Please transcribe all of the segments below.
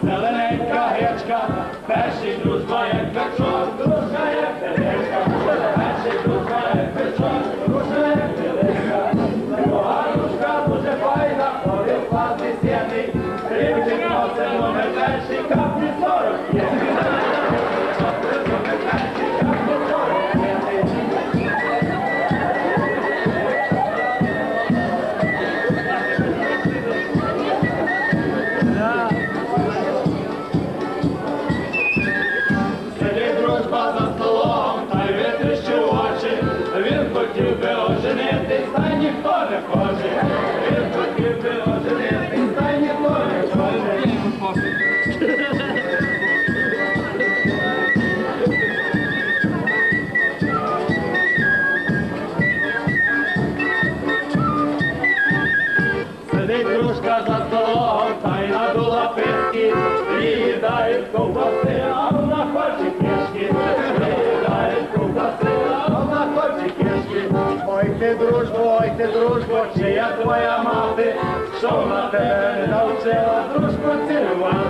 Pelenenka, hečka, peši drus, bajek, pečo, ковбаси, а вона хоче кишки, виїдають ковбаси, а вона. Ой ти дружбо, ой ти дружбо, чи твоя мати, що на тебе навчила, дружбо цілувати.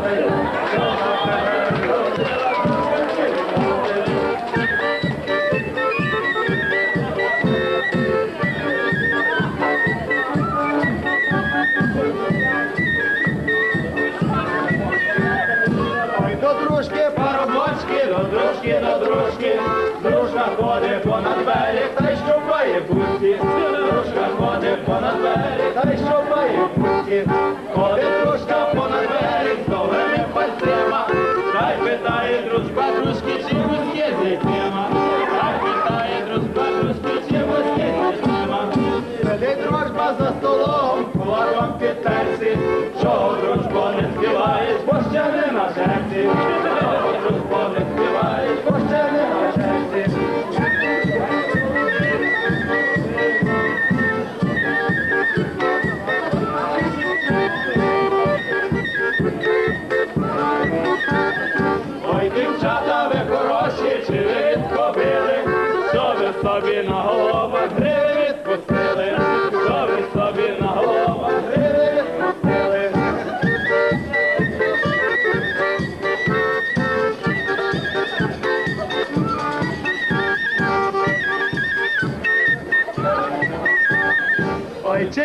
дружки на дружки, дружна ходить понад берег та й щупає пусті.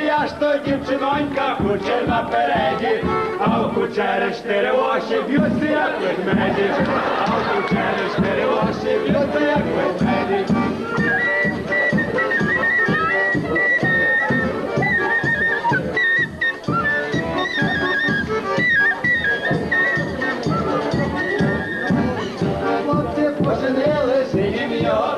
Я ж то дівчинонька, кучер напереді, а у кучери штири очі б'ються, як ведмеді, а у кучери штири очі б'ються, як ведмеді. Хлопці поженили, синім його